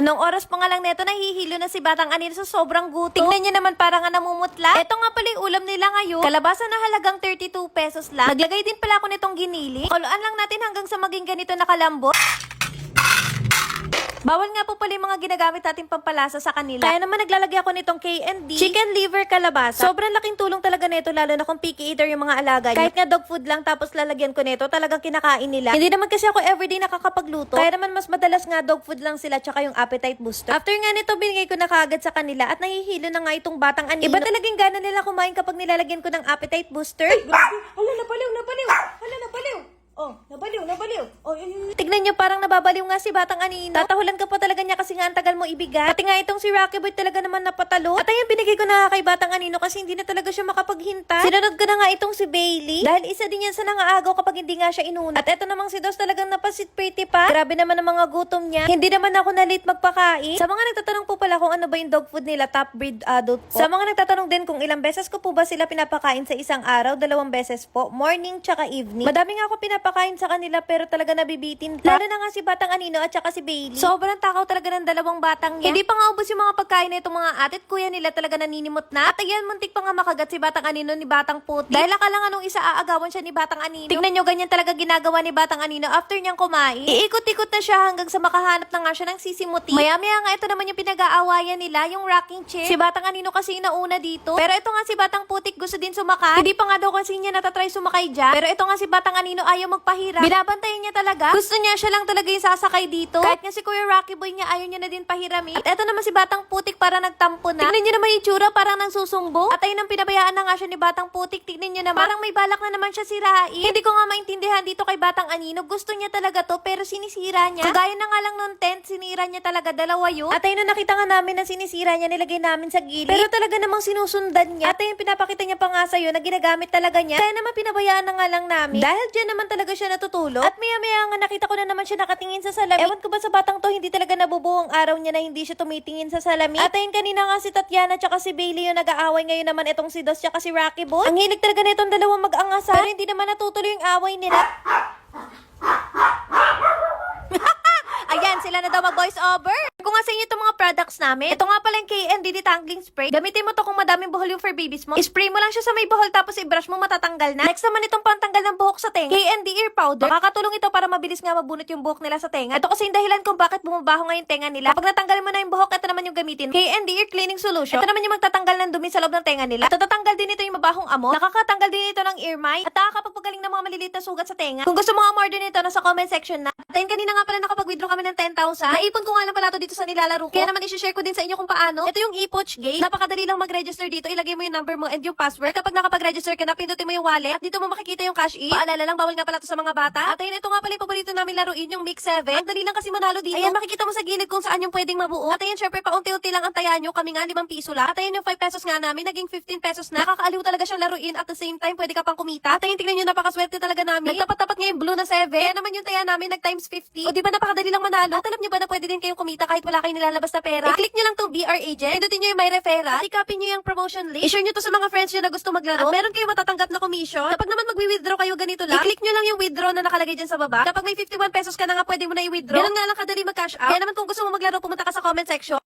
Anong oras pa nga lang neto nahihilo na si Batang Anil sa sobrang gutom. Tingnan niya naman parang nga namumutla. Ito nga pala yung ulam nila ngayon. Kalabasa na halagang 32 pesos lang. Naglagay din pala ako nitong ginili. Kuluan lang natin hanggang sa maging ganito na kalambot. Bawal nga po pala yung mga ginagamit natin pampalasa sa kanila. Kaya naman naglalagay ako nitong K&D, chicken liver kalabasa. Sobrang laking tulong talaga nito lalo na kung picky eater yung mga alaga niya. Kahit nga dog food lang tapos lalagyan ko nito, talagang kinakain nila. Hindi naman kasi ako everyday nakakapagluto. Kaya naman mas madalas nga dog food lang sila tsaka yung appetite booster. After nga nito, binigay ko na kaagad sa kanila at nahihilo na nga itong batang anino. Iba talagang gana nila kumain kapag nilalagyan ko ng appetite booster. Grabe! Hala, nabaliw, nabaliw! Hala, nabaliw! Nabaliw! Oh, yun. Tignan nyo, parang nababaliw nga si Batang Anino. Tatahulan ka pa talaga niya kasi nga ang tagal mo ibigat. Pati nga itong si Rocky Boy talaga naman napatalo. At ayan, binigay ko na kay Batang Anino kasi hindi na talaga siya makapaghintay. Sinunod ko na nga itong si Bailey. Dahil isa din yan sa nangaagaw kapag hindi nga siya inuna. At eto namang si Dos talagang napasit pretty pa. Grabe naman ang mga gutom niya. Hindi naman ako na late magpakain. Sa mga nagtatanong po pala kung ano ba yung dog food nila, top breed adult po. Sa mga nagtatanong din kung ilang beses ko po ba sila pinapakain sa isang araw, dalawang beses po, morning tsaka evening. Madami nga ako pinapakain sa kanila pero talaga nabibitin. Lalo na nga si Batang Anino at saka si Bailey. Sobrang takaw talaga ng dalawang batang niya. Hindi pa nga ubos yung mga pagkain na itong mga atit kuya nila talaga naninimot na. At ayan, muntik pa nga makagat si Batang Anino ni Batang Puti. Dahil akala nga nung isa aagawan siya ni Batang Anino. Tingnan nyo, ganyan talaga ginagawa ni Batang Anino after niyang kumain. Iikot-ikot na siya hanggang sa makahanap na nga siya ng sisimuti. Maya-maya nga ito naman yung pinag-aawayan nila, yung rocking chair. Si Batang Anino kasi yung nauna dito. Pero ito nga si Batang Putik gusto din sumakay. Hindi pa nga daw kasi niya natatry sumakay dyan. Pero ito nga si Batang Anino ayaw magpahirap. Binabantayan niya talaga. Gusto niya siya lang talaga yung sasakay dito. Kahit nga si Kuya Rocky Boy niya ayaw niya na din pahirami. At ito naman si Batang Putik para nagtampo na. Tignan niyo naman yung tsura parang nang susumbo. At ayun ang pinabayaan na nga siya ni Batang Putik. Tignan niyo naman. Parang may balak na naman siya sirain. Hindi ko nga maintindihan dito kay Batang Anino. Gusto niya talaga to pero sinisira niya. Kagaya na nga lang nung tent, sinira niya talaga dalawa yun. At ayun na nakita nga namin na sinisira niya, nilagay namin sa gilid. Pero talaga namang sinusundan niya. At ayun pinapakita niya pa nga sa'yo na ginagamit talaga niya. Kaya naman pinabayaan na nga lang namin. Dahil dyan naman talaga siya natutulog. At maya maya nga nakita ko na naman siya nakatingin sa salamin. Ewan ko ba sa batang to, hindi talaga nabubuo ang araw niya na hindi siya tumitingin sa salamin. At ayun kanina nga si Tatiana tsaka si Bailey yung nag-aaway ngayon naman itong si Dos tsaka si Rocky Boy. Ang hilig talaga na itong dalawang mag-angasal. Pero hindi naman natutuloy yung away nila. Ayan, sila na daw mag-voice over. Kung nga sa inyo itong mga products namin, ito nga pala yung KND detangling spray. Gamitin mo to kung madaming buhol yung for babies mo. Spray mo lang siya sa may buhol tapos i-brush mo matatanggal na. Next naman itong pantanggal ng buhok sa tenga. KND ear powder. Makakatulong ito para mabilis nga mabunot yung buhok nila sa tenga. Ito kasi yung dahilan kung bakit bumabaho nga yung tenga nila. Kapag natanggal mo na yung buhok, ito naman yung gamitin. KND ear cleaning solution. Ito naman yung magtatanggal ng dumi sa loob ng tenga nila. At tatanggal din ito yung mabahong amo. Nakakatanggal din ito ng ear mite. At nakakapagpagaling ng mga maliliit na sugat sa tenga. Kung gusto mo nga order nito, nasa comment section na. Ayun, kanina nga pala nakapag-withdraw kami ng 10,000. Naipon ko nga lang pala to dito sa nilalaro ko. Kaya naman isi-share ko din sa inyo kung paano. Ito yung e-pouch gate. Napakadali lang mag-register dito. Ilagay mo yung number mo and yung password. Kapag nakapag-register ka na, pindutin mo yung wallet. At dito mo makikita yung cash in. Paalala lang, bawal nga pala to sa mga bata. At ayun, ito nga pala paborito namin laruin, yung Mix 7. Ang dali lang kasi manalo dito. Ayan, makikita mo sa gilid kung saan yung pwedeng mabuo. At ayun, syempre, paunti-unti lang ang taya nyo. Kami nga, 5 piso lang. At ayun, yung 5 pesos nga namin, naging 15 pesos na. Nakakaaliw talaga siyang laruin. At the same time, pwede ka pang kumita. At ayun, tingnan nyo, napakaswerte talaga namin. Nagtapat-tapat nga yung blue na 7. Kaya naman yung taya namin, nag times 50. O di ba napakadali lang manalo? At alam nyo ba na pwede din kayong kumita kahit wala kayong nilalabas na pera? I-click nyo lang tong BR agent. Pindutin nyo yung my referral. At i-copy nyo yung promotion link. I-share nyo to sa mga friends nyo na gusto maglaro. At meron kayong matatanggap na commission. Kapag naman magwi-withdraw kayo ganito lang, i-click nyo lang yung withdraw na nakalagay dyan sa baba. Kapag may 51 pesos ka na nga, pwede mo na i-withdraw. Ganun nga lang kadali mag-cash out. Kaya naman kung gusto mo maglaro, pumunta ka sa comment section.